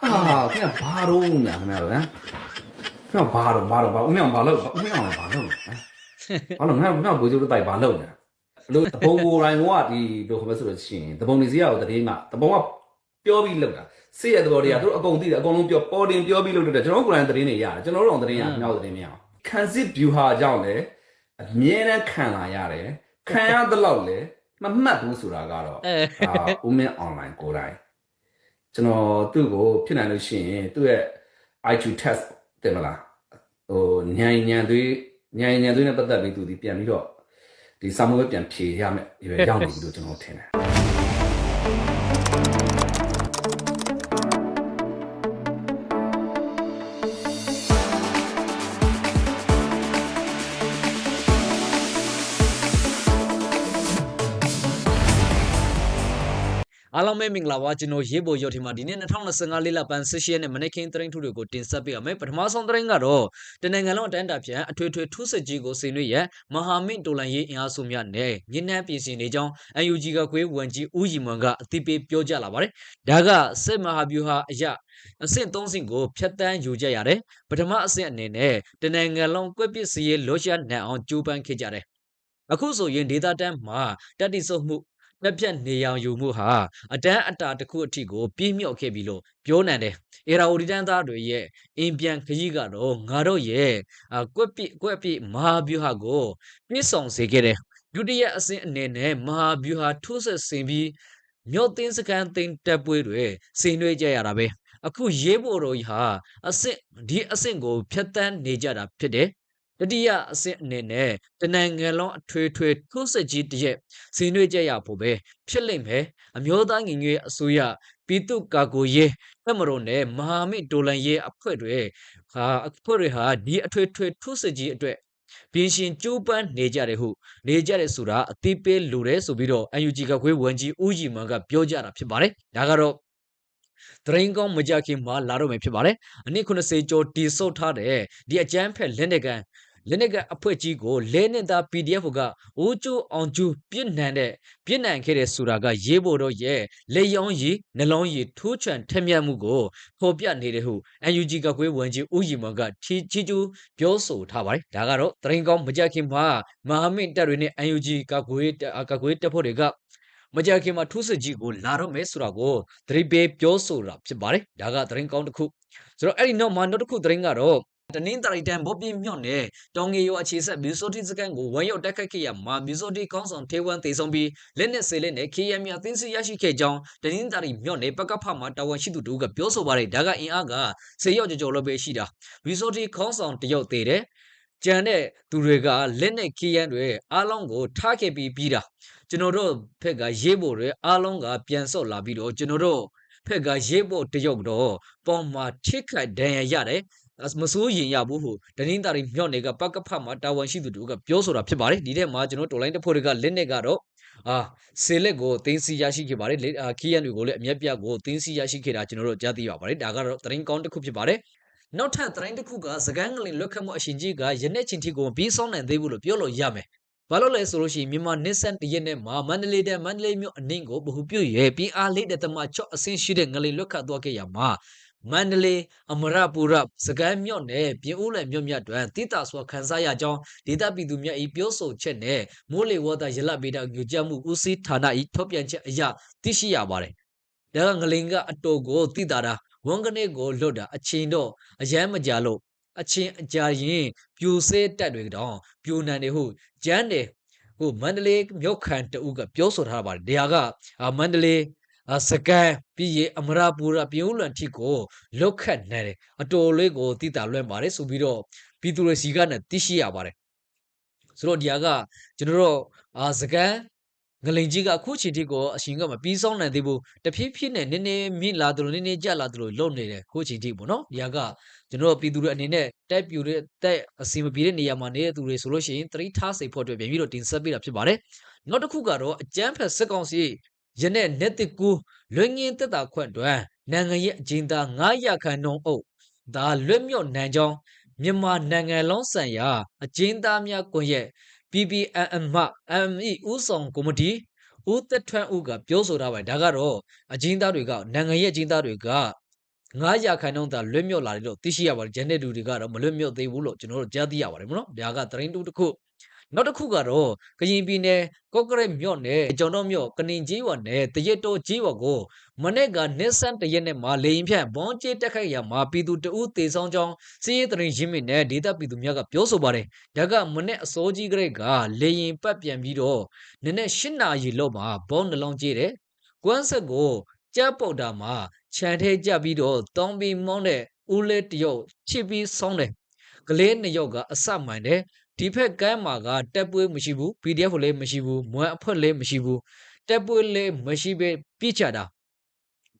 ဟာခင်ဗျဘာတော့ညာခင်ဗျာဟမ်ခင်ဗျဘာတော့ဘာတော့ဘာဦးမြောင်ဘာလို့ဦးမြောင်လည်းဘာလို့ဟမ်ဘာလို့ငါငါကိုကျိုးတိုက်ဘာလို့ညာလို့တပုံကိုတိုင်းကဒီလိုခမဆိုလို့ရှိရင်တပုံနေစရာကိုတတင်းကတပုံကပြောပြီးလောက်တာစိရဲ့သဘောတွေကသူတို့အကုန်သိတယ်အကုန်လုံးပြောပေါ်တင်ပြောပြီးလို့လို့တယ်ကျွန်တော်ကိုယ်တိုင်တတင်းနေရတယ်ကျွန်တော်တို့တော့တတင်းရမြောက်တတင်းမရအောင်ခံစစ် view ဟာကြောင့်လေအမြဲတမ်းခံလာရတယ်ခံရသလောက်လေမမှတ်ဘူးဆိုတာကတော့အဲအာဦးမင်း online ကိုယ်တိုင် ကျွန်တော်သူ့ကိုဖြစ်နိုင်လို့ရှိရင်သူ့ရဲ့ IQ test တင်မလားဟိုညံညံသွေးညံညံသွေးနဲ့ပတ်သက်ပြီးသူဒီပြန်ပြီးတော့ဒီစာမေးပွဲပြန်ဖြေရမယ်ဒီပဲရောက်နေပြီလို့ကျွန်တော်ထင်တယ် အားလုံးပဲမင်္ဂလာပါကျွန်တော်ရေးပေါ်ရုပ်ထင်မှာဒီနေ့2025လေးလပန်း18ရက်နေ့မနေ့ကင်းသတင်းထုတွေကိုတင်ဆက်ပေးရမယ်ပထမဆုံးသတင်းကတော့တနင်္ဂနွေလုံးအတန်းတာပြန်အထွေထွေထုစစ်ကြီးကိုဆင်နွှဲရမဟာမင်းတိုလန်ရေးအင်အားစုများနဲ့ညဉ့်နှန်းပြင်ဆင်နေကြောင်း UNG ကခွေးဝန်ကြီးဦးရီမွန်ကအသိပေးပြောကြားလာပါတယ်ဒါကစစ်မဟာဗျူဟာအရအဆင့်3ဆင့်ကိုဖျက်တမ်းယူကြရတယ်ပထမအဆင့်အနေနဲ့တနင်္ဂနွေလုံးကွက်ပစ်စီရေးလောရှာနန်အောင်ကြိုးပမ်းခဲ့ကြတယ်အခုဆိုရင်ဒေတာတန်းမှာတက်တိစုပ်မှု တက်ပြတ်နေရောင်ယူမှုဟာအတန်းအတာတစ်ခုအထိကိုပြည့်မြောက်ခဲ့ပြီလို့ပြောနိုင်တယ်။အေရာအိုဒီတန်းသားတွေရဲ့အင်ပြန်ခရီးကတော့ငါတို့ရဲ့အကွက်ပြကွက်ပြမဟာဗျူဟာကိုပြည့်စုံစေခဲ့တယ်။ဒုတိယအဆင့်အနေနဲ့မဟာဗျူဟာထိုးဆက်ဆင်ပြီးမြော့သိန်းစကန်သိန်းတက်ပွဲတွေဆင်နွှဲကြရတာပဲ။အခုရေးဖို့တော့ဟာအဆင့်ဒီအဆင့်ကိုဖျက်ဆီးနေကြတာဖြစ်တယ်။ တတိယအဆင့်အနေနဲ့တနင်္ဂနွေလုံးအထွေထွေထိုးစစ်ကြီးတစ်ရက်ဆင်နွှဲကြရဖို့ပဲဖြစ်လိမ့်မယ်အမျိုးသားညီညွတ်ရေးအစိုးရပြည်သူ့ကာကွယ်ရေးတပ်မတော်နဲ့မဟာမိတ်ဒေါ်လန်ရေးအဖွဲ့တွေဟာအဖွဲ့တွေဟာဒီအထွေထွေထိုးစစ်ကြီးအတွက်ပြင်ရှင်ကြိုးပမ်းနေကြတယ်ဟုနေကြတယ်ဆိုတာအသိပေးလိုတယ်ဆိုပြီးတော့ UNG ကခွေးဝန်ကြီးဦးကြီးမန်ကပြောကြတာဖြစ်ပါတယ်ဒါကတော့တရင်ကောင်းမကြခင်မှာလာတော့မယ်ဖြစ်ပါတယ်အနည်း90ကျော်တီဆုတ်ထားတဲ့ဒီအကြမ်းဖက်လက်နက်ကန် လက်နက်ကန်အဖွဲ့ကြီးကိုလဲနေတာ PDF ကအိုးကျိုးအောင်ကျူးပြစ်နှံတဲ့ပြစ်နှံခဲ့တဲ့ဆိုတာကရေးဖို့တော့ရဲ့လက်ရောင်းရည်နှလုံးရည်ထိုးချွန်ထက်မြက်မှုကိုဖော်ပြနေတယ်ဟု UNG ကကွေးဝန်ကြီးဦးရီမန်ကချီချီကျူးပြောဆိုထားပါတယ်ဒါကတော့တရင်ကောင်းမကြခင်မှာမဟာမိတ်တပ်တွေနဲ့ UNG ကကွေးကကွေးတပ်ဖွဲ့တွေကမကြခင်မှာထူးစစ်ကြီးကိုလာတော့မယ်ဆိုတာကိုသတိပေးပြောဆိုတာဖြစ်ပါတယ်ဒါကသတင်းကောင်းတစ်ခုဆိုတော့အဲ့ဒီနောက်မှာနောက်တစ်ခုသတင်းကတော့ တနင်္သာရီတန်ဘောပြင်းမြော့နဲ့တောင်ငယ်ရောအခြေဆက်မြူစောတိစကန်ကိုဝမ်းရောက်တက်ခတ်ခဲ့ရမှာမြူစောတိကောင်းဆောင်ထေဝမ်တေဆုံးပြီးလက်နဲ့ဆေလက်နဲ့ KM မြသင်းစီရရှိခဲ့ကြောင်းတနင်္သာရီမြော့နဲ့ပကဖမှာတာဝန်ရှိသူတို့ကပြောဆိုပါတယ်ဒါကအင်အားကဆေရောက်ကြော်ကြော်လို့ပဲရှိတာမြူစောတိကောင်းဆောင်တယောက်သေးတယ်ကြံတဲ့သူတွေကလက်နဲ့ KM တွေအားလုံးကိုထားခဲ့ပြီးပြီးတာကျွန်တော်တို့ဖက်ကရေးဖို့တွေအားလုံးကပြန်ဆော့လာပြီးတော့ကျွန်တော်တို့ဖက်ကရေးဖို့တယောက်တော့ပေါင်မှာထိခိုက်ဒဏ်ရာရတယ် မစိုးရင်ရဘူးဟုဒနင်းတာရီမြော့နေကပကဖတ်မှာတာဝန်ရှိသူတို့ကပြောဆိုတာဖြစ်ပါတယ်ဒီထဲမှာကျွန်တော်တော်လိုင်းတစ်ဖွဲ့တွေကလက်နဲ့ကတော့အာဆေလက်ကိုတင်းစီရရှိခဲ့ပါတယ်ခီယန်တွေကိုလည်းအမျက်ပြကိုတင်းစီရရှိခဲ့တာကျွန်တော်တို့ကြားသိပါပါတယ်ဒါကတော့သတင်းကောင်းတစ်ခုဖြစ်ပါတယ်နောက်ထပ်သတင်းတစ်ခုကစကန်ကလင်လွတ်ခတ်မှုအရှင်ကြီးကယနေ့ချင်းတီကိုပြီးဆောင်နိုင်သေးဘူးလို့ပြောလို့ရမယ်ဘာလို့လဲဆိုလို့ရှိရင်မြန်မာနစ်ဆန်တရက်နဲ့မှာမန္တလေးတဲ့မန္တလေးမြို့အနှင်းကိုဘ ഹു ပြုတ်ရဲပြီးအားလေးတဲ့တမချော့အဆင်းရှိတဲ့ငလင်လွတ်ခတ်သွားခဲ့ရမှာ မန္တလေးအမရပူရစကိုင်းမြော့နဲ့ပြင်ဦးလွယ်မြို့မြတ်တွင်တိတာစွာခန်းစားရကြောင်းဒေသပြည်သူများ၏ပြောဆိုချက်နဲ့မိုးလေဝသရလဗေဒညွှန်ကြားမှုဦးစီးဌာန၏ထုတ်ပြန်ချက်အရသိရှိရပါတယ်။ဒါကငလင်ကအတော်ကိုတိတာတာဝန်ကနေကိုလွတ်တာအချိန်တော့အရန်မကြလို့အချင်းအကြာရင်ပြိုဆဲတက်တွေတောင်ပြိုနံတွေဟုကျန်းတယ်ဟိုမန္တလေးမြို့ခံတဦးကပြောဆိုထားပါတယ်။ဒါကမန္တလေးအ စကန်ပြီးရအမရပူရပြုံးလွန်ထိကိုလုတ်ခတ်နေတယ်အတော်လေးကိုတိတာလွှဲပါတယ်ဆိုပြီးတော့ပြည်သူတွေစီကနဲ့သိရှိရပါတယ်ဆိုတော့ဒီဟာကကျွန်တော်တို့အာစကန်ငလိန်ကြီးကအခုချိန်ထိကိုအရှင်ကမပြီးဆုံးနိုင်သေးဘူးတဖြည်းဖြည်းနဲ့နည်းနည်းမြင့်လာသလိုနည်းနည်းကျလာသလိုလုံနေတယ်အခုချိန်ထိပေါ့နော်ဒီဟာကကျွန်တော်တို့ပြည်သူတွေအနေနဲ့တိုက်ပြူတဲ့တိုက်အစီမပြေတဲ့နေရာမှာနေတဲ့သူတွေဆိုလို့ရှိရင်သတိထားစိတ်ဖို့အတွက်ပြန်ပြီးတော့တင်ဆက်ပေးတာဖြစ်ပါတယ်နောက်တစ်ခုကတော့အကျန်းဖက်စစ်ကောင်စီ ယနေ့ net တကူလွင်ငင်းတက်တာခွန့်တွင်နိုင်ငံရဲ့အကျဉ်းသား900ခန့်နှုန်းအုပ်ဒါလွတ်မြော့နိုင်ကြောင်းမြန်မာနိုင်ငံလုံးဆိုင်ရာအကျဉ်းသားများကွန်ရက် PPMM မှ ME ဥဆောင်ကော်မတီဦးသက်ထွန်းဦးကပြောဆိုထားပါတယ်ဒါကတော့အကျဉ်းသားတွေကနိုင်ငံရဲ့အကျဉ်းသားတွေက900ရာခိုင်နှုန်းသာလွတ်မြောက်လာတယ်လို့သိရှိရပါတယ်ဂျန်တဲ့လူတွေကတော့မလွတ်မြောက်သေးဘူးလို့ကျွန်တော်တို့ကြားသိရပါတယ်မနော်ဒါကသတင်းတူတစ်ခု နောက်တစ်ခုကတော့ကရင်ပြည်နယ်ကော့ကရက်မြို့နယ်ကျွန်တော်မြို့ကနင်ကြီးဝါနယ်တရက်တော်ကြီးဝါကိုမနေ့ကနစ်ဆန်တရက်နဲ့မှာလေရင်ဖြန့်ဘွန်ကျေးတက်ခိုက်ရမှာပြည်သူတအူးတေဆောင်ကြောင်းစီးရဲတရင်ရင်းမြစ်နဲ့ဒေသပြည်သူများကပြောဆိုပါတယ်ဒါကမနေ့အစောကြီးကလေးကလေရင်ပတ်ပြန်ပြီးတော့နည်းနည်း၈နာရီလောက်မှာဘုံနှလုံးကျေးတယ်ကွမ်းဆက်ကိုကြက်ပုတ်တာမှာခြံထဲကြပြီးတော့တောင်းပြီးမောင်းတဲ့ဦးလေးတယောက်ချစ်ပြီးဆောင်းတယ်ကလေးနှစ်ယောက်ကအစမှန်တယ် ဒီဖက်ကမ်းမှာကတက်ပွေးမရှိဘူး PDF လည်းမရှိဘူးမွမ်အဖွဲ့လည်းမရှိဘူးတက်ပွေးလည်းမရှိပဲပြစ်ချတာ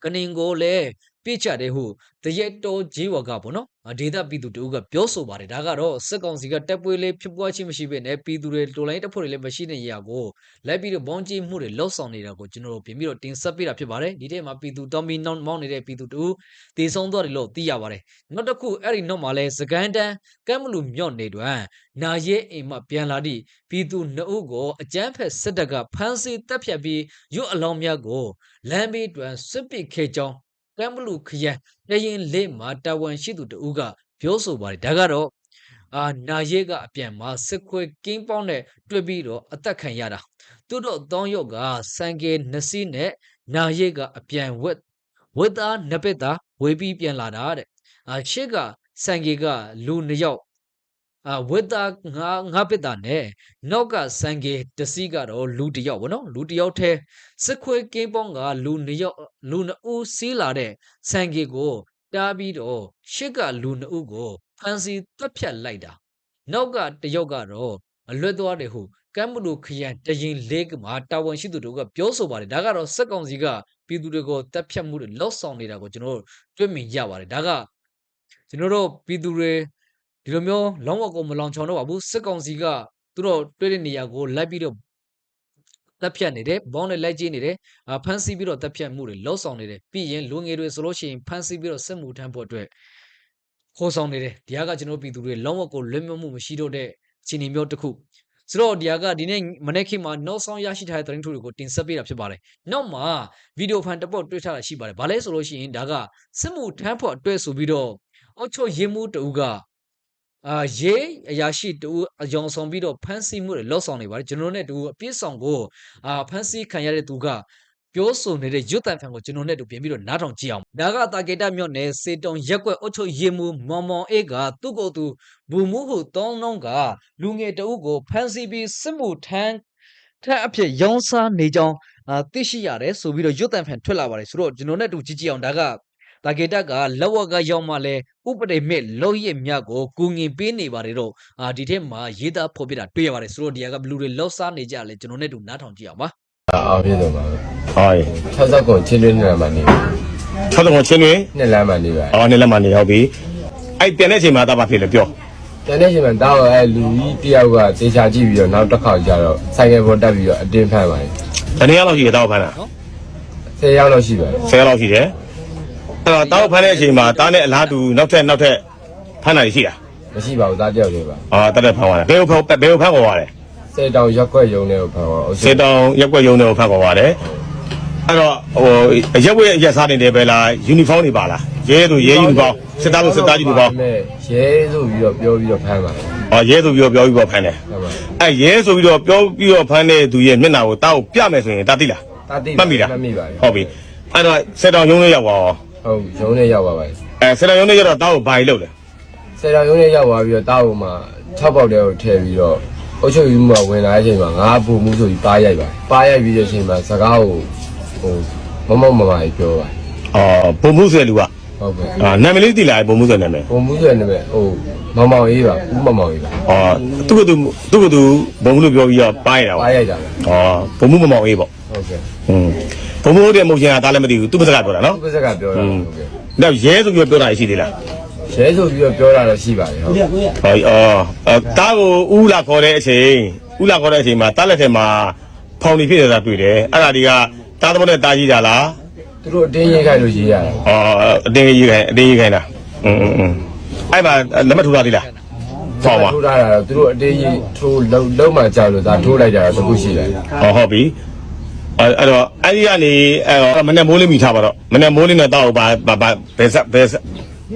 ကနင်ကိုလည်း ပြစ်ချတယ်ဟုတရက်တော်ကြီးဝါကပေါ့နော်အာဒေတာပြည်သူတို့ကပြောဆိုပါတယ်ဒါကတော့စစ်ကောင်စီကတက်ပွေးလေးဖြစ်ပွားခြင်းမရှိပဲနဲ့ပြည်သူတွေတော်လိုင်းတပ်ဖွဲ့တွေလည်းမရှိတဲ့နေရာကိုလိုက်ပြီးတော့ဘောင်းကြီးမှုတွေလှုပ်ဆောင်နေတာကိုကျွန်တော်တို့ပြင်ပြီးတော့တင်ဆက်ပေးတာဖြစ်ပါတယ်ဒီထဲမှာပြည်သူတောင်းပြီးနောက်မောင်းနေတဲ့ပြည်သူတို့တည်ဆုံးသွားတယ်လို့သိရပါတယ်နောက်တစ်ခုအဲ့ဒီနောက်မှာလဲစကန်တန်းကမ်းမလူမြော့နေတွင်နာရဲအိမ်မှပြန်လာသည့်ပြည်သူနှစ်ဦးကိုအကြမ်းဖက်စစ်တပ်ကဖမ်းဆီးတပ်ဖြတ်ပြီးရွတ်အလောင်းများကိုလမ်းဘေးတွင်စစ်ပစ်ခဲ့ကြောင်း ကမ်ဘလူခရိုင်တရင်လေးမှာတာဝန်ရှိသူတဦးကပြောဆိုပါတယ်ဒါကတော့အာနာရဲကအပြန်မှာစစ်ခွေကင်းပေါင်းနဲ့တွေ့ပြီးတော့အသက်ခံရတာသူတို့တောင်းရုပ်ကစံကေနစီနဲ့နာရဲကအပြန်ဝက်ဝက်သားနှစ်ပက်သားဝေပြီးပြန်လာတာတဲ့အာရှစ်ကစံကေကလူနှစ်ယောက် အာဝက်တာငါငါပစ်တာနဲ့နောက်ကစံကေတစီကတော့လူတစ်ယောက်ဗောနော်လူတစ်ယောက်ထဲစစ်ခွေကင်းပေါင်းကလူနှစ်ယောက်လူနှစ်ဦးစီးလာတဲ့စံကေကိုတားပြီးတော့ရှစ်ကလူနှစ်ဦးကိုဖမ်းဆီးတပ်ဖြတ်လိုက်တာနောက်ကတစ်ယောက်ကတော့အလွတ်သွားတယ်ဟုကမ်ဘလူခရိုင်တရင်လေးကမှာတာဝန်ရှိသူတို့ကပြောဆိုပါတယ်ဒါကတော့စက်ကောင်စီကပြည်သူတွေကိုတပ်ဖြတ်မှုတွေလောက်ဆောင်နေတာကိုကျွန်တော်တို့တွေ့မြင်ရပါတယ်ဒါကကျွန်တော်တို့ပြည်သူတွေ ဒီလိုမျိုးလောင်းဝက်ကိုမလောင်ချောင်တော့ပါဘူးစစ်ကောင်စီကသူတို့တွေ့တဲ့နေရာကိုလိုက်ပြီးတော့တပ်ဖြတ်နေတယ်ဘောင်းနဲ့လိုက်ကြည့်နေတယ်အာဖမ်းဆီးပြီးတော့တပ်ဖြတ်မှုတွေလှုပ်ဆောင်နေတယ်ပြီးရင်လူငယ်တွေဆိုလို့ရှိရင်ဖမ်းဆီးပြီးတော့စစ်မှုထမ်းဖို့အတွက်ခေါ်ဆောင်နေတယ်ဒီဟာကကျွန်တော်ပြည်သူတွေလောင်းဝက်ကိုလွတ်မြောက်မှုမရှိတော့တဲ့အခြေအနေမျိုးတစ်ခုဆိုတော့ဒီဟာကဒီနေ့မနေ့ခေတ်မှာနောက်ဆောင်ရရှိထားတဲ့သတင်းထုတ်တွေကိုတင်ဆက်ပေးတာဖြစ်ပါတယ်နောက်မှာဗီဒီယိုဖန်တစ်ပုတ်တွေ့ထားတာရှိပါတယ်ဘာလဲဆိုလို့ရှိရင်ဒါကစစ်မှုထမ်းဖို့အတွက်ဆိုပြီးတော့အောက်ချုပ်ရေးမှုတူက အာရေးအရာရှိတူအယောင်ဆောင်ပြီးတော့ဖမ်းဆီးမှုတွေလောက်ဆောင်နေပါတယ်ကျွန်တော်တို့နဲ့တူအပြည့်ဆောင်ကိုအာဖမ်းဆီးခံရတဲ့သူကပြောဆိုနေတဲ့ရွတ်တန်ဖန်ကိုကျွန်တော်နဲ့တူပြင်ပြီးတော့နားထောင်ကြည့်အောင်ဒါကတာကေတမြို့နယ်စေတုံရက်ကွက်အုတ်ချုပ်ရေမူမောင်မောင်အေးကသူ့ကိုယ်သူဘူမှုဟုတောင်းနှောင်းကလူငယ်တအုပ်ကိုဖမ်းဆီးပြီးစစ်မှုထမ်းထမ်းအဖြစ်ရောင်းစားနေကြောင်းအာသိရှိရတယ်ဆိုပြီးတော့ရွတ်တန်ဖန်ထွက်လာပါတယ်ဆိုတော့ကျွန်တော်နဲ့တူကြည့်ကြည့်အောင်ဒါက တာဂေတကလက်ဝက်ကရောက်မှလဲဥပဒေမဲ့လောက်ရမြတ်ကိုကူငင်ပေးနေပါတယ်တော့အာဒီထဲမှာရေးသားဖော်ပြတာတွေ့ရပါတယ်ဆိုတော့ဒီကဘလူတွေလောက်စားနေကြလဲကျွန်တော်နဲ့တူနားထောင်ကြည့်အောင်ပါအောင်ပြည့်စုံပါပဲဟော60ကုန်ချင်းတွင်းနေမှာနေ60ကုန်ချင်းတွင်နှစ်လမ်းမှာနေပါအော်နေလက်မနေဟုတ်ပြီအဲ့ပြန်တဲ့အချိန်မှာတော့ဘာဖြစ်လဲပြောတန်တဲ့ချိန်မှာတောက်အဲလူကြီးတယောက်ကတေချာကြည့်ပြီးတော့နောက်တစ်ခေါက်ကျတော့ဆိုင်ကယ်ပေါ်တက်ပြီးတော့အတင်းဖမ်းပါတယ်တနေ့ရက်လောက်ရှိတယ်တောက်ဖမ်းတာ10ရောက်လောက်ရှိပါတယ်10ရက်လောက်ရှိတယ် အဲ့တော့တောက်ဖမ်းတဲ့အချိန်မှာတားနဲ့အလားတူနောက်ထပ်နောက်ထပ်ဖမ်းတာရှိတာမရှိပါဘူးသားတယောက်လေးပါအာတက်တက်ဖမ်းသွားတယ်ဘယ်ကိုဖမ်းဘယ်ကိုဖမ်းခေါ်သွားလဲစေတောင်ရက်ွက်ရုံနဲ့ကိုဖမ်းတော့အုပ်စေတောင်ရက်ွက်ရုံတွေကိုဖမ်းခေါ်သွားတယ်အဲ့တော့ဟိုရက်ွက်ရက်စားနေတယ်ပဲလားယူနီဖောင်းတွေပါလားရဲဆိုရဲယူနီဖောင်းစစ်သားဆိုစစ်သားယူနီဖောင်းရဲဆိုပြီးတော့ပြောပြီးတော့ဖမ်းပါတယ်အော်ရဲဆိုပြီးတော့ပြောပြီးတော့ဖမ်းတယ်ဟုတ်ပါအဲ့ရဲဆိုပြီးတော့ပြောပြီးတော့ဖမ်းတဲ့သူရဲ့မျက်နှာကိုတားကိုပြမယ်ဆိုရင်တားသိလားတာတိမှတ်မိလားမှတ်မိပါတယ်ဟုတ်ပြီအဲ့တော့စေတောင်ရုံးလေးရောက်ပါအောင် ဟုတ်ရုံနဲ့ရောက်ပါပါတယ်အဲစေတောင်ရုံးလေးရောက်တော့တားကိုဘာကြီးလုပ်လဲစေတောင်ရုံနဲ့ရောက်သွားပြီးတော့တောက်ကိုမှ6ပေါက်တဲကိုထည့်ပြီးတော့အုပ်ချုပ်ရေးမှဝင်လာတဲ့အချိန်မှာငါပူမှုဆိုပြီးပါရိုက်ပါပါရိုက်ပြီးတဲ့အချိန်မှာစကားကိုဟိုမမမမကြီးပြောပါအော်ဘုံမှုဆိုတဲ့လူကဟုတ်ကဲ့အာနာမည်လေးသိလားဘုံမှုဆိုတဲ့နာမည်ပုံမှုဆိုတဲ့နာမည်ဟိုမောင်မောင်အေးပါဦးမောင်မောင်အေးပါအော်သူ့ကသူသူ့ကသူဘုံမှုလို့ပြောပြီးတော့ပါရတာပါပေါ့ရိုက်တာပဲအော်ဘုံမှုမမောင်အေးပေါ့ဟုတ်ကဲ့ဟွန်း ဘုံမှုတဲ့မဟုတ်ချင်တာဒါလည်းမသိဘူးသူ့ပါစကားပြောတာနော် သူပါစကပြောတာဟုတ်ကဲ့ နောက်ရဲဆိုပြီးတော့ပြောတာရှိသေးလား ရဲဆိုပြီးတော့ပြောတာတော့ရှိပါတယ်ဟုတ် ဟောအော်အဲတားကိုဦးလာခေါ်တဲ့အချိန်ဦးလာခေါ်တဲ့အချိန်မှာတားလက်ထဲမှာဖောင်နေဖြစ်နေတာတွေ့တယ်အဲ့ဒါဒီကတားသဘောနဲ့တားကြီးတာလား သူတို့အတင်းရေးခိုင်းလို့ရေးရတာ အော်အတင်းကြီးခိုင်းအတင်းကြီးခိုင်းတာอืมอืมအဲ့မှာလက်မထူတာသေးလားဖောင်ပါ ထိုးထားတာတော့သူတို့အတင်းရေးထိုးလုံးလုံးမှကြောက်လို့ဒါထိုးလိုက်ကြတာတခုရှိတယ် ဟောဟုတ်ပြီ အဲ့အဲ့တော့အဲ့ဒီကနေအဲ့တော့မနေ့မိုးလေးမိထားပါတော့မနေ့မိုးလေးနဲ့တောက်ပါဘာဘာဘယ်ဆက်ဘယ်ဆက်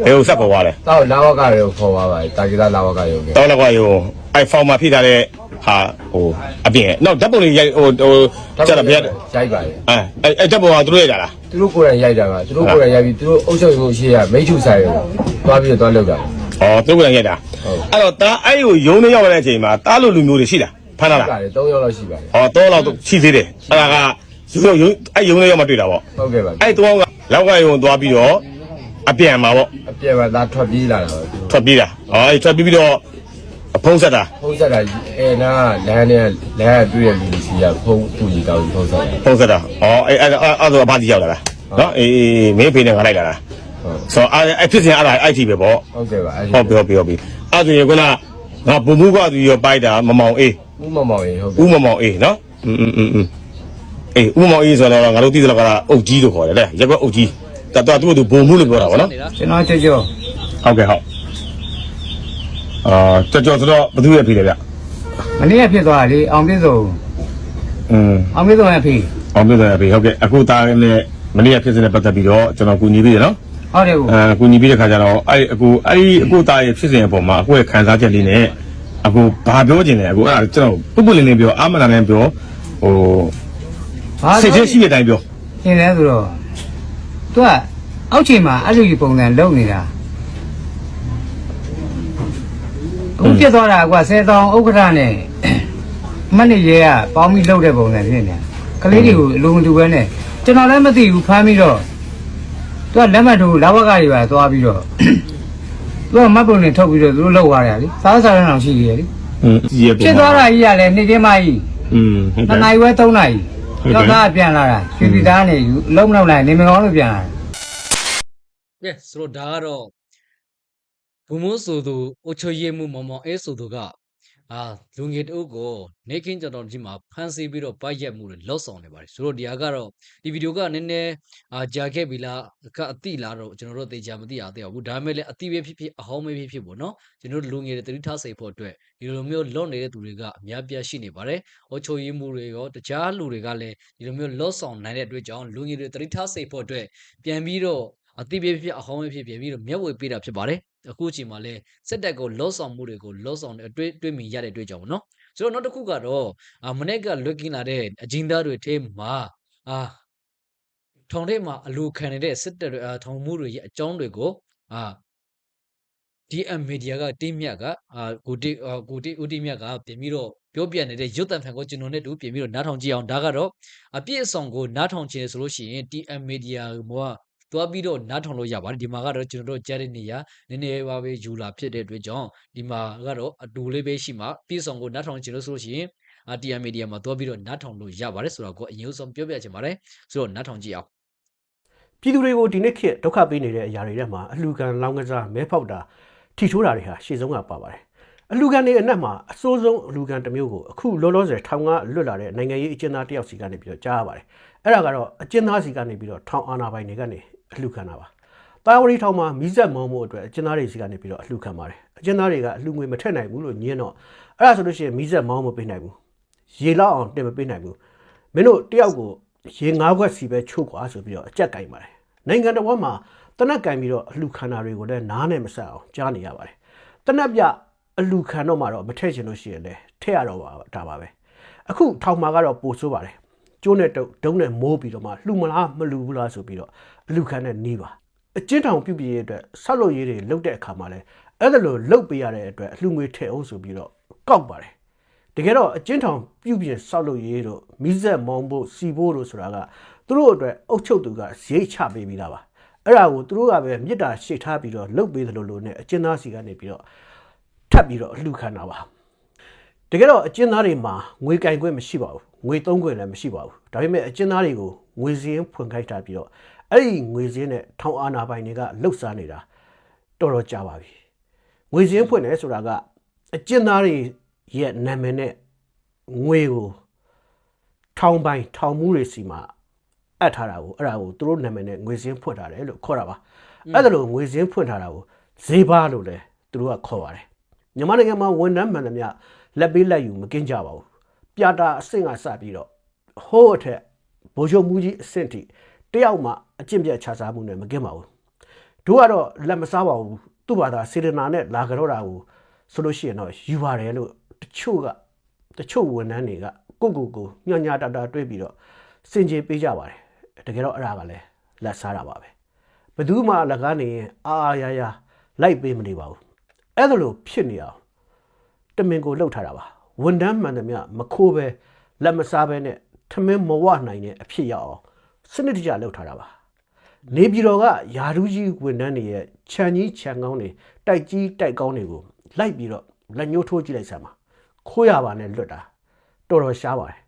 ဘယ်ဟိုဆက်ပေါ်သွားလဲတောက်လာဝကရေကိုခေါ်ပါပါတာကိတာလာဝကရေကိုတောက်တော့ကရောအဲ့ဖောင်မှာဖိထားတဲ့ဟာဟိုအပြင်နောက်ဓာတ်ပုံလေးရိုက်ဟိုဟိုကျတော့ဗျာရိုက်ပါလေအဲ့အဲ့ဓာတ်ပုံကသူတို့ရိုက်တာလားသူတို့ကိုယ်တိုင်ရိုက်တာပါသူတို့ကိုယ်တိုင်ရိုက်ပြီးသူတို့အုပ်ချုပ်ရေးရှိရမိတ်ထုဆိုင်ကိုသွားပြီးတော့သွားလောက်တာဩသူတို့ကရိုက်တာဟုတ်အဲ့တော့တာအဲ့ကိုယုံနေရောက်တဲ့အချိန်မှာတားလို့လူမျိုးတွေရှိတာ ဖမ်းလာတာပါတယ်3ယောက်လောက်ရှိပါတယ်ဩတော့လောက်ရှိသေးတယ်အဲ့ဒါကယုံယုံအဲ့ယုံနေရောက်မှတွေ့တာပေါ့ဟုတ်ကဲ့ပါအဲ့တော့ကလောက်ကယုံသွားပြီးတော့အပြန်မှာပေါ့အပြည့်ပါသားထွက်ပြေးလာတာပါသူတို့ထွက်ပြေးတာဩအဲ့ထွက်ပြေးပြီးတော့အဖုံးဆက်တာဖုံးဆက်တာအဲနာလမ်းနဲ့လမ်းတွေ့ရလူစီကဖုံးပူကြီးတောင်းဖုံးဆက်တာ ဖုံးဆက်တာဩအဲ့အဲ့အဲ့အဲ့တော့အဖားကြီးရောက်လာတာနော်အေးအေးမင်းဖေးနဲ့ငါလိုက်လာတာဟုတ်ဆိုတော့အဲ့အဲ့ဖြစ်စဉ်အဲ့ဒါအဲ့ဒီပဲပေါ့ဟုတ်ကဲ့ပါအဲ့ဒီဟုတ်ပြီဟုတ်ပြီဟုတ်ပြီအဲ့ဒါဆိုရင်ခုနငါဘုံမှုကသူရောပိုက်တာမမောင်အေး ဦးမမောင်ရေဟုတ် ဥ ကဲ့ မမောင်အေးနော်อืมอืมอืมอืมအေးဥမမောင်အေးဆိုတော့ငါတို့သိတယ်လို့ကအုတ်ကြီးလို့ခေါ်တယ်လေရက်ကွက်အုတ်ကြီးတော်တော်သူ့သူဘုံမှုလို့ပြောတာဗောနော် ကျွန်တော်ကြောက်ကြောက် ဟုတ်ကဲ့ဟုတ်အာကြော်ကြော်ဆိုတော့ဘသူရဲ့ဖေးလေဗျ မနေ့ကဖြစ်သွားတာလေအောင်ပြည့်စုံ อืม အောင်ပြည့်စုံရဲ့ဖေး အောင်ပြောတယ်ဖေးဟုတ်ကဲ့အခုသားနဲ့မနေ့ကဖြစ်စဉ်နဲ့ပတ်သက်ပြီးတော့ကျွန်တော်ကူညီပြီးတယ်နော် ဟုတ်တယ်ကို အဲကူညီပြီးတဲ့ခါကျတော့အဲ့အခုအဲ့ဒီအခုသားရဲ့ဖြစ်စဉ်အပေါ်မှာအခုရဲ့ခံစားချက်လေးနဲ့ အခုဘာပြောချင်လဲအခုအဲ့ဒါကျွန်တော်ပုပ်ပုလင်းလေးပြောအာမနာနဲ့ပြောဟိုဘာစိတ်ထဲရှိတဲ့အတိုင်းပြောရှင်းလဲဆိုတော့သူကအောက်ချိန်မှာအဲ့လိုကြီးပုံစံလုံနေတာအခုဖြစ်သွားတာကဆယ်တောင်ဥက္ကဋ္ဌနဲ့မနေ့ရဲကပေါင်းပြီးလှုပ်တဲ့ပုံစံဖြစ်နေတာကလေးတွေကိုအလိုမတူပဲနဲ့ကျွန်တော်လည်းမသိဘူးဖမ်းပြီးတော့သူကလက်မှတ်ထိုးလာဝကတွေပါသွားပြီးတော့ သူကမတ်ပုံနဲ့ထုတ်ပြီးတော့သူတို့လှုပ်သွားတယ်လေစားစားရအောင်ရှိရလေ อืมကြီးရဲ့ပုံ ဖြစ်သွားတာကြီးကလည်းနေ့ချင်းမကြီး อืมဟုတ် နှစ် ကဲ့ နာရီဝဲ3နာရီ ဟုတ်ကဲ့ တော့သားပြန်လာတာရွှေပြည်သားနေယူအလုံးမလောက်နိုင်နေမကောင်းလို့ပြန်လာတာ ကဲဆိုတော့ဒါကတော့ဘုံမိုးဆိုသူအချိုရည်မှုမောင်မောင်အဲဆိုသူက အာလူငယ်တအုပ်ကိုနေကင်းကျွန်တော်ကြီးမှာဖမ်းဆီးပြီးတော့ပိုက်ရက်မှုတွေလောက်ဆောင်နေပါတယ်ဆိုတော့ဒီဟာကတော့ဒီဗီဒီယိုကနည်းနည်းအာကြာခဲ့ပြီလားကအတိလားတော့ကျွန်တော်တို့သေချာမသိရသေးဘူးဒါပေမဲ့လည်းအတိပဲဖြစ်ဖြစ်အဟောင်းပဲဖြစ်ဖြစ်ပေါ့နော်ကျွန်တော်တို့လူငယ်တွေတတိထားစိတ်ဖို့အတွက်ဒီလိုမျိုးလွတ်နေတဲ့သူတွေကအများပြားရှိနေပါတယ်အချိုရည်မှုတွေရောတခြားလူတွေကလည်းဒီလိုမျိုးလော့ဆောင်နိုင်တဲ့အတွက်ကြောင့်လူငယ်တွေတတိထားစိတ်ဖို့အတွက်ပြန်ပြီးတော့ အတိပြပြအဟောင်းပဲဖြစ်ပြန်ပြီးတော့မျက်ဝေပေးတာဖြစ်ပါတယ်အခုအချိန်မှာလဲစက်တက်ကိုလော့ဆောင်မှုတွေကိုလော့ဆောင်တဲ့အတွေ့အတွေ့မြင်ရတဲ့အတွက်ကြောင့်ပေါ့နော်ဆိုတော့နောက်တစ်ခုကတော့အာမနေ့ကလွတ်ကင်းလာတဲ့အဂျင်သားတွေထဲမှာအာထောင်ထဲမှာအလူခံနေတဲ့စစ်တပ်တွေအာထောင်မှုတွေရဲ့အကြောင်းတွေကိုအာ DM media ကတင်းမြတ်ကအာကိုတိအာကိုတိဦးတိမြတ်ကပြင်ပြီးတော့ပြောပြနေတဲ့ရုပ်တံဖန်ကိုကျွန်တော်နဲ့တူပြင်ပြီးတော့နားထောင်ကြည့်အောင်ဒါကတော့အပြည့်အစုံကိုနားထောင်ခြင်းဆိုလို့ရှိရင် DM media ဘောက သွားပြီးတော့နားထောင်လို့ရပါတယ်ဒီမှာကတော့ကျွန်တော်တို့ကြားတဲ့နေရာနည်းနည်းပါးပဲယူလာဖြစ်တဲ့အတွက်ကြောင့်ဒီမှာကတော့အတူလေးပဲရှိမှပြည့်စုံကိုနားထောင်ခြင်းလို့ဆိုလို့ရှိရင်အာ DM media မှာသွားပြီးတော့နားထောင်လို့ရပါတယ်ဆိုတော့ကိုအရင်ဆုံးပြောပြချင်ပါတယ်ဆိုတော့နားထောင်ကြည့်အောင်ပြည်သူတွေကိုဒီနေ့ခေတ်ဒုက္ခပေးနေတဲ့အရာတွေထဲမှာအလှခံလောင်းကစားမဲဖောက်တာထီထိုးတာတွေဟာရှေ့ဆုံးကပါပါတယ်အလှခံတွေအနက်မှာအစိုးဆုံးအလှခံတစ်မျိုးကိုအခုလောလောဆယ်ထောင်ကလွတ်လာတဲ့နိုင်ငံရေးအကျဉ်းသားတယောက်စီကနေပြီးတော့ကြားရပါတယ်အဲ့ဒါကတော့အကျဉ်းသားစီကနေပြီးတော့ထောင်အာဏာပိုင်တွေကနေ အလှခံတာပါတာဝရီထောင်မှာမိဆက်မောင်းမှုအတွက်အကျဉ်းသားတွေစီကနေပြီးတော့အလှခံပါတယ်အကျဉ်းသားတွေကအလှငွေမထက်နိုင်ဘူးလို့ညင်းတော့အဲ့ဒါဆိုလို့ရှိရင်မိဆက်မောင်းမပေးနိုင်ဘူးရေလောက်အောင်တင်မပေးနိုင်ဘူးမင်းတို့တယောက်ကိုရေငါးခွက်စီပဲချို့ကွာဆိုပြီးတော့အကြက်ကင်ပါတယ်နိုင်ငံတော်ဘက်မှာတနက်ကင်ပြီးတော့အလှခံတာတွေကိုလည်းနားနဲ့မဆက်အောင်ကြားနေရပါတယ်။တနက်ပြအလှခံတော့မှတော့မထည့်ချင်လို့ရှိရင်လည်းထည့်ရတော့ပါဒါပါပဲ။အခုထောင်မှာကတော့ပိုဆိုးပါတယ်။ကျိုးနဲ့တုပ်ဒုံးနဲ့မိုးပြီးတော့မှလှူမလားမလှူဘူးလားဆိုပြီးတော့ အလှခံနဲ့နေပါ။အကျဉ်းထောင်ပြုတ်ပြည့်အတွက်ဆောက်လုပ်ရေးတွေလုပ်တဲ့အခါမှာလည်းအဲ့ဒါလိုလုပ်ပေးရတဲ့အတွက်အလှငွေထည့်အောင်ဆိုပြီးတော့ကောက်ပါတယ်။တကယ်တော့အကျဉ်းထောင်ပြုပြင်ဆောက်လုပ်ရေးတို့မိဇက်မောင်းဖို့စီဖို့တို့ဆိုတာကသူတို့အတွက်အုပ်ချုပ်သူကဈေးချပေးပြီးသားပါအဲ့ဒါကိုသူတို့ကပဲမြစ်တာရှေ့ထားပြီးတော့လှုပ်ပေးသလိုလိုနဲ့အကျဉ်းသားစီကနေပြီးတော့ထပ်ပြီးတော့အလှခံတာပါတကယ်တော့အကျဉ်းသားတွေမှာငွေကင်ခွင့်မရှိပါဘူးငွေသုံးခွင့်လည်းမရှိပါဘူးဒါပေမဲ့အကျဉ်းသားတွေကိုငွေစည်းဖွင့်ခိုင်းထားပြီးတော့ အဲ့ဒီငွေစည်းနဲ့ထောင်အာဏာပိုင်တွေကလှုပ်ရှားနေတာတော်တော်ကြာပါပြီငွေစင်းဖွင့်တယ်ဆိုတာကအကျဉ်းသားတွေရဲ့နာမည်နဲ့ငွေကိုထောင်ပိုင်ထောင်မှုတွေစီမှာအပ်ထားတာကိုအဲ့ဒါကိုသူတို့နာမည်နဲ့ငွေစင်းဖွင့်ထားတယ်လို့ခေါ်တာပါအဲ့ဒါလို့ငွေစင်းဖွင့်ထားတာကိုဈေးပါလို့လည်းသူတို့ကခေါ်ပါတယ်မြန်မာနိုင်ငံမှာဝန်ထမ်းမှန်သမျှလက်ပေးလက်ယူမကင်းကြပါဘူးပြတာအဆင့်ကစပြီးတော့ဟိုးအထက်ဗိုလ်ချုပ်မှုကြီးအဆင့်ထိ တယောက်မှအကျင့်ပြတ်ခြားစားမှုနဲ့မကင်းပါဘူးတို့ကတော့လက်မစားပါဘူးသူ့ဘာသာစေတနာနဲ့လာကြတော့တာကိုဆိုလို့ရှိရင်တော့ယူပါတယ်လို့တချို့ကတချို့ဝန်ထမ်းတွေကကိုယ့်ကိုယ်ကိုညှညာတာတာတွေးပြီးတော့စင်ကြေပေးကြပါတယ်တကယ်တော့အဲ့ဒါကလည်းလက်စားတာပါပဲဘယ်သူမှအလကားနေရင်အာအာရရလိုက်ပေးမနေပါဘူးအဲ့ဒါလို့ဖြစ်နေအောင်တမင်ကိုလှုပ်ထားတာပါဝန်တန်းမှန်သမျှမခိုးပဲလက်မစားပဲနဲ့ထမင်းမဝနိုင်တဲ့အဖြစ်ရောက်အောင် စနစ်တကျလှုပ်ထားတာပါနေပြည်တော်ကယာဒူးကြီးဝန်တန်းတွေရဲ့ခြံကြီးခြံကောင်းတွေတိုက်ကြီးတိုက်ကောင်းတွေကိုလိုက်ပြီးတော့လက်ညှိုးထိုးကြည့်လိုက်စမ်းပါခိုးရပါနဲ့လွတ်တာတော်တော်ရှားပါတယ်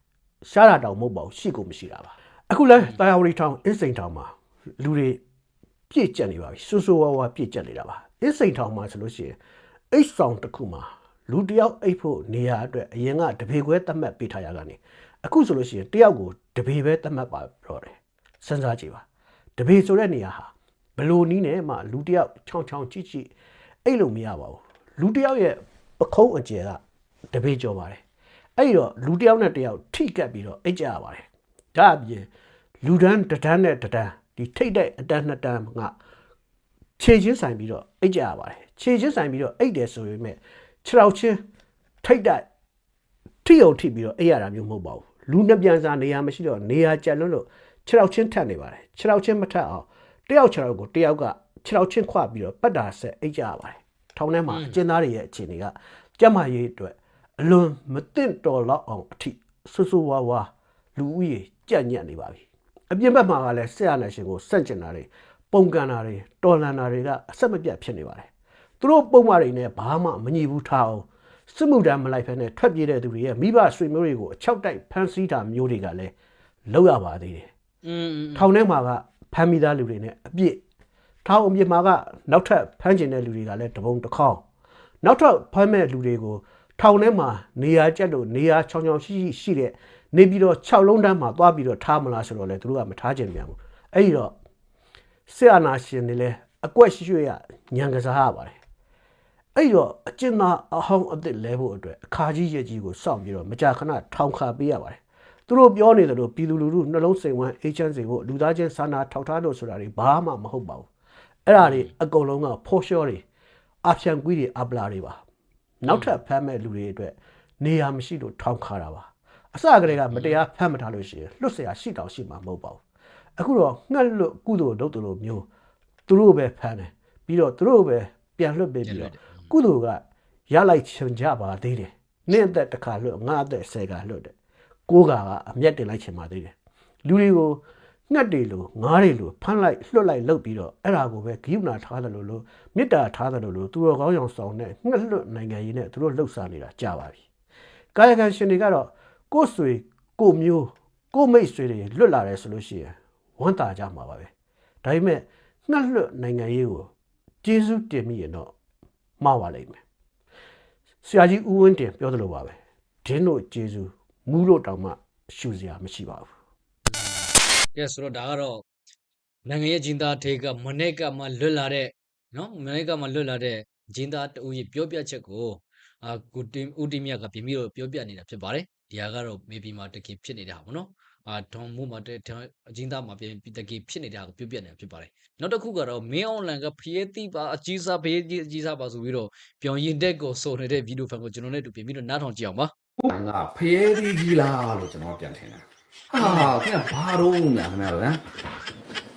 ရှားတာတောင်မဟုတ်ပါဘူးရှိကုန်မရှိတာပါအခုလဲတာယာဝတီထောင်အင်းစိန်ထောင်မှာလူတွေပြည့်ကျက်နေပါပြီဆူဆူဝါဝါပြည့်ကျက်နေတာပါအင်းစိန်ထောင်မှာဆိုလို့ရှိရင်အိတ်ဆောင်တစ်ခုမှာလူတစ်ယောက်အိတ်ဖို့နေရာအတွက်အရင်ကတပေခွဲသတ်မှတ်ပေးထားရကနေအခုဆိုလို့ရှိရင်တစ်ယောက်ကိုတပေပဲသတ်မှတ်ပါတော့တယ် စဉ်းစားကြည့်ပါတပေဆိုတဲ့နေရာဟာဘယ်လို့နီးနေမှလူတစ်ယောက်ချောင်းချောင်းကြည့်ကြည့်အဲ့လိုမရပါဘူးလူတစ်ယောက်ရဲ့ပခုံးအကျယ်ကတပေကျော်ပါတယ်အဲ့ဒီတော့လူတစ်ယောက်နဲ့တစ်ယောက်ထိကပ်ပြီးတော့အိတ်ကြရပါတယ်ဒါအပြင်လူတန်းတစ်တန်းနဲ့တစ်တန်းဒီထိတ်တဲ့အတန်းနှစ်တန်းကခြေချင်းဆိုင်ပြီးတော့အိတ်ကြရပါတယ်ခြေချင်းဆိုင်ပြီးတော့အိတ်တယ်ဆိုပေမဲ့ခြေထောက်ချင်းထိတ်တိုက်ထိအောင်ထိပြီးတော့အိတ်ရတာမျိုးမဟုတ်ပါဘူးလူနှစ်ပြန်စာနေရာမရှိတော့နေရာကြက်လွန်းလို့ ခြေထောက်ချင်းထပ်နေပါတယ်ခြေထောက်ချင်းမထပ်အောင်တယောက်ခြေထောက်ကိုတယောက်ကခြေထောက်ချင်းခွပြီးတော့ပတ်တာဆက်အိတ်ကြရပါတယ်ထောင်ထဲမှာအကျဉ်းသားတွေရဲ့အခြေအနေကကြက်မရေးအတွက်အလွန်မသင့်တော်လောက်အောင်အထိဆူဆူဝါဝါလူဦးရေကြက်ညက်နေပါပြီ အပြစ်ဘက်မှာကလည်းဆက်ရနာရှင်ကိုစန့်ကျင်တာတွေပုံကန်တာတွေတော်လန်တာတွေကအဆက်မပြတ်ဖြစ်နေပါတယ်သူတို့ပုံမှန်တွေနဲ့ဘာမှမညီဘူးထားအောင်စစ်မှုတမ်းမလိုက်ဖ ೇನೆ ထွက်ပြေးတဲ့သူတွေရဲ့မိဘဆွေမျိုးတွေကိုအချောက်တိုက်ဖမ်းဆီးတာမျိုးတွေကလည်းလောက်ရပါသေးတယ် อืม ထောင်ထဲမှာကဖမ်းမိသားလူတွေနဲ့အပြစ်ထောင်အပြစ်မှာကနောက်ထပ်ဖမ်းကျင်တဲ့လူတွေကလည်းတပုံတစ်ခေါက်နောက်ထပ်ဖမ်းမဲ့လူတွေကိုထောင်ထဲမှာနေရာကျက်လို့နေရာချောင်ချောင်ရှိရှိရှိတဲ့နေပြီးတော့6လုံးတန်းမှာသွားပြီးတော့ထားမလားဆိုတော့လေသူတို့ကမထားချင်ပြန်ဘူးအဲ့ဒီတော့ဆရာနာရှင်တွေလည်းအကွက်ရှိရွှေရညံကစားရပါတယ်အဲ့ဒီတော့အကျဉ်းသားအဟောင်းအသစ်လဲဖို့အတွက်အခါကြီးရဲ့ကြီးကိုစောင့်ပြီးတော့မကြာခဏထောင်ခါပေးရပါတယ် သူတို့ပြောနေတယ်လို့ပြည်သူလူထုနှလုံးစိမ်ဝမ်းအေးချမ်းစေဖို့လူသားချင်းစာနာထောက်ထားလို့ဆိုတာတွေဘာမှမဟုတ်ပါဘူးအဲ့ဒါတွေအကုန်လုံးကဖော်ရှော့တွေအဖြံကွီးတွေအပလာတွေပါ နောက်ထပ်ဖမ်းမဲ့လူတွေအတွက်နေရာမရှိလို့ထောင်ခါတာပါအစကတည်းကမတရားဖမ်းမထားလို့ရှိရင်လွတ်เสียရှိတောင်ရှိမှာမဟုတ်ပါဘူးအခုတော့ငှက်လွတ်ကုသိုလ်လုပ်တယ်လို့မျိုးသူတို့ပဲဖမ်းတယ်ပြီးတော့သူတို့ပဲပြန်လွတ်ပေးပြီးတော့ကုသိုလ်ကရလိုက်ချင်ကြပါသေးတယ်နင့်အသက်တစ်ခါလွတ်ငါအသက်ဆယ်ခါလွတ်တယ် ကိုးကာကအမျက်တင်လိုက်ချင်ပါသေးတယ်လူတွေကိုငှက်တွေလိုငားတွေလိုဖမ်းလိုက်လွတ်လိုက်လုပ်ပြီးတော့အဲ့ဒါကိုပဲဂိယူနာထားတယ်လို့လို့မေတ္တာထားတယ်လို့လို့သူတော်ကောင်းအောင်ဆောင်တဲ့ငှက်လွတ်နိုင်ငံရေးနဲ့သူတို့လှုပ်ရှားနေတာကြာပါပြီ။ကာယကံရှင်တွေကတော့ကိုယ်ဆွေကိုမျိုးကိုမိတ်ဆွေတွေလွတ်လာတယ်ဆိုလို့ရှိရင်ဝမ်းသာကြမှာပါပဲ။ဒါပေမဲ့ငှက်လွတ်နိုင်ငံရေးကိုကျေးဇူးတင်မိရင်တော့မှားပါလိမ့်မယ်။ဆရာကြီးဦးဝင်းတင်ပြောသလိုပါပဲ။ဒင်းတို့ကျေးဇူး မူးတို့တောင်မှရှူစရာမရှိပါဘူး။ကဲဆိုတော့ဒါကတော့နိုင်ငံရဲ့ဂျင်းသားထေကမနေ့ကမှလွတ်လာတဲ့နော်မနေ့ကမှလွတ်လာတဲ့ဂျင်းသားတူကြီးပြောပြချက်ကိုအာကိုတင်ဦးတင်မြတ်ကပြင်ပြီးတော့ပြောပြနေတာဖြစ်ပါတယ်ဒီဟာကတော့မေဘီမှာတကယ်ဖြစ်နေတာပါနော်အာဒေါန်မို့မှာတဲ့ဒေါန်ဂျင်းသားမှာပြင်တကယ်ဖြစ်နေတာကိုပြောပြနေတာဖြစ်ပါတယ်နောက်တစ်ခုကတော့မင်းအွန်လိုင်းကဖျေးတိပါအကြီးစားဖျေးကြီးအကြီးစားပါဆိုပြီးတော့ပြောင်းရင်တက်ကိုစုံနေတဲ့ဗီဒီယိုဖိုင်ကိုကျွန်တော်နဲ့တူပြင်ပြီးတော့နားထောင်ကြည့်အောင်ပါ ငါဖျဲသီးကြီးလားလို့ကျွန်တော်ပြန်ထင်တာဟာခင်ဗျဘာတော့ညာခင်ဗျာဟမ်ခင်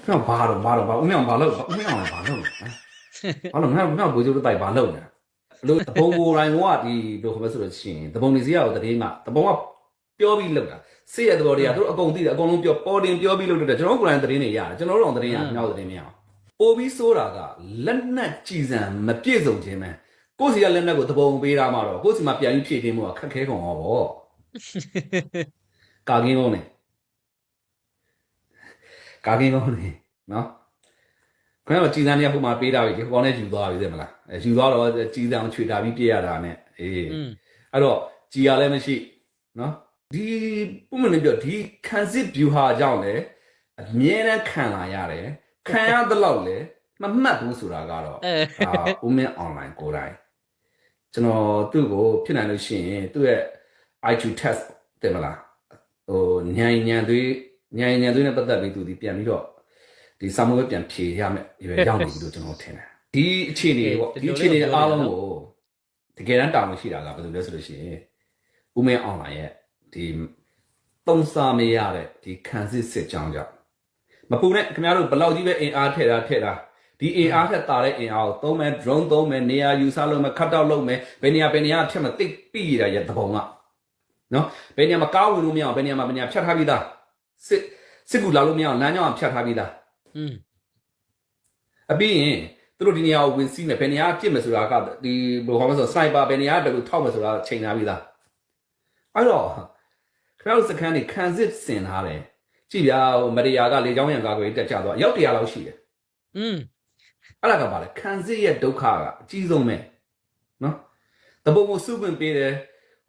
ဗျဘာတော့ဘာတော့ဘာဦးမြောင်ဘာလို့ဦးမြောင်လည်းဘာလို့ဟမ်ဘာလို့ငါငါဘူကျိုးတိုက်ဘာလို့ညာလို့တပုံကိုရိုင်းကဒီလိုခမဆိုလို့ရှိရင်တပုံနေစရာကိုတည်င်းကတပုံကပြောပြီးလောက်တာစိတ်ရတဲ့ဘော်တွေကသူတို့အကုန်သိတယ်အကုန်လုံးပြောပေါ်တင်ပြောပြီးလောက်တယ်ကျွန်တော်ကိုယ်တိုင်တည်င်းနေရတယ်ကျွန်တော်တို့အောင်တည်င်းရမြောက်တည်င်းမရအောင်ပို့ပြီးစိုးတာကလက်နက်ကြည်စံမပြည့်စုံခြင်းပဲ ကိုယ့်စီကလက်နက်ကိုတပုံပေးတာမှတော့ကိုယ့်စီမှာပြန်ပြီးဖြည့်တင်းမှုကခက်ခဲကုန်တော့ဗောကာကင်းကုန်းနေကာကင်းကုန်းနေနော်ခင်ဗျားကြည်စံနေရဟိုမှာပေးတာပြီဒီကောင်းနဲ့ယူသွားပြီသိမလားအဲယူသွားတော့ကြည်စံချွေတာပြီးပြရတာနဲ့အေးอืมအဲ့တော့ကြည်ရလည်းမရှိနော်ဒီပုံမှန်လေးပြောဒီခံစစ်ဗျူဟာကြောင့်လည်းအမြဲတမ်းခံလာရတယ်ခံရသလောက်လည်းမမှတ်ဘူးဆိုတာကတော့အဲအာဦးမင်း online ကိုယ်တိုင် ကျွန်တော်သူ့ကိုဖြစ်နိုင်လို့ရှိရင်သူ့ရဲ့ IQ test တင်မလားဟိုညံညံသွေးညင်ညင်သွေးနဲ့ပတ်သက်ပြီးသူဒီပြန်ပြီးတော့ဒီစာမိုးပဲပြန်ဖြေရမယ်ရွယ်ရောက်နေပြီလို့ကျွန်တော်ထင်တယ်ဒီအခြေအနေပေါ့ဒီအခြေအနေအားလုံးကိုတကယ်တမ်းတာဝန်ရှိတာကဘယ်လိုလဲဆိုလို့ရှိရင်ဦးမင်းအောင်လာရဲ့ဒီသုံးစားမရတဲ့ဒီခံစစ်စစ်ကြောင်းကြောင့်မပူနဲ့ခင်ဗျားတို့ဘယ်လောက်ကြီးပဲအင်အားထည့်တာထည့်တာ ဒီအင်အားထက်တာတဲ့အင်အားကိုသုံးမယ် drone သုံးမယ်နေရာယူဆလုပ်မယ် cut out လုပ်မယ်ဘယ်နေရာဘယ်နေရာဖြတ်မယ်တိတ်ပြီးရရဲ့သဘုံကနော်ဘယ်နေရာမှာကားဝင်လို့မရအောင်ဘယ်နေရာမှာဘယ်နေရာဖြတ်ထားပြီးသားစစ်စစ်ကူလာလို့မရအောင်လမ်းကြောင်းကဖြတ်ထားပြီးသား อืม အပြီးရင်သူတို့ဒီနေရာကိုဝင်စီးမယ်ဘယ်နေရာပြစ်မယ်ဆိုတာကဒီဘယ်လိုခေါ်မလဲဆိုစနိုက်ပါဘယ်နေရာဘယ်လိုထောက်မယ်ဆိုတာချိန်ထားပြီးသားအဲ့တော့ခရောက်စကန်နေခံစစ်စင်ထားတယ်ကြည့်ဗျာဟိုမရီယာကလေချောင်းရံကာကွယ်တက်ကြသွားရောက်တရားလောက်ရှိတယ် อืม အဲ့ဒါကပါလေခံစစ်ရဲ့ဒုက္ခကအကြီးဆုံးပဲနော်တပုံကိုစုခွင့်ပေးတယ်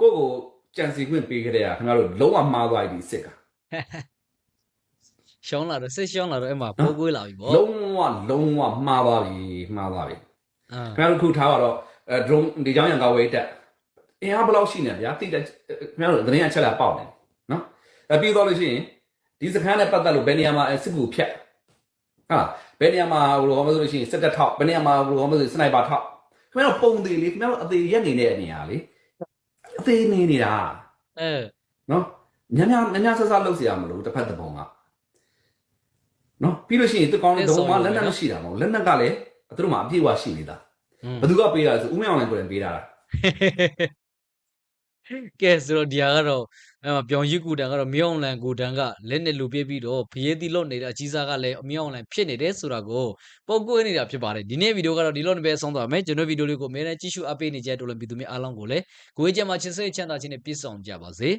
ကိုယ့်ကိုကြံစီခွင့်ပေးကြတဲ့ကခင်ဗျားတို့လုံးဝမှားသွားပြီဒီစစ်ကရှောင်းလာတော့စစ်ရှောင်းလာတော့အဲ့မှာပိုးကွေးလာပြီဗောလုံးဝလုံးဝမှားသွားပြီမှားသွားပြီအာခင်ဗျားတို့ခုထားပါတော့အဲ drone ဒီကြောင်းရံကာဝေးတက်အင်အားဘယ်လောက်ရှိနေလဲဗျာတိတက်ခင်ဗျားတို့သတင်းအချက်လာပေါက်နေနော်အဲပြီးတော့လို့ရှိရင်ဒီစခန်းနဲ့ပတ်သက်လို့ဘယ်နေရာမှာအဲစစ်ကူဖြတ်ဟာ ဘယ်နေရာမှာဘယ်လိုဟောမလို့ရှိရင်စစ်တပ်ထောက်ဘယ်နေရာမှာဘယ်လိုဟောမလို့စနိုက်ပါထောက်ခင်ဗျားတို့ပုံသေးလေးခင်ဗျားတို့အသေးရက်နေတဲ့အနေရာလေအသေးနေနေတာ အဲ နော်ညညညညဆဆလှုပ်เสียရမလို့တစ်ဖက်တစ်ပုံကနော်ပြီးလို့ရှိရင်သူကောင်းတဲ့ဒုံမှာလက်နက်မရှိတာမဟုတ်လက်နက်ကလည်းသူတို့မှာအပြည့်အဝရှိနေတာ อืม ဘယ်သူကပေးတာလဲဆိုဦးမင်းအောင်လည်းကိုယ်တိုင်ပေးတာလား ကဲဆိုတော့ဒီဟာကတော့အဲ့မှာပြောင်ရစ်ကူတန်ကတော့မြောင်းလန်ကူတန်ကလက်နဲ့လူပြပြီးတော့ဖျေးသီးလွတ်နေတဲ့အကြီးစားကလည်းမြောင်းလန်ဖြစ်နေတယ်ဆိုတာကိုပုံကွေးနေတာဖြစ်ပါတယ်ဒီနေ့ဗီဒီယိုကတော့ဒီလိုနေပဲဆုံးသွားမယ်ကျွန်တော်ဗီဒီယိုလေးကိုအများနဲ့ကြည့်ရှုအပ်ပေးနေကြတဲ့တော်လည်းပြည်သူများအားလုံးကိုလည်းကိုယ်ကြမှာချစ်စိတ်ချမ်းသာခြင်းနဲ့ပြည့်စုံကြပါစေ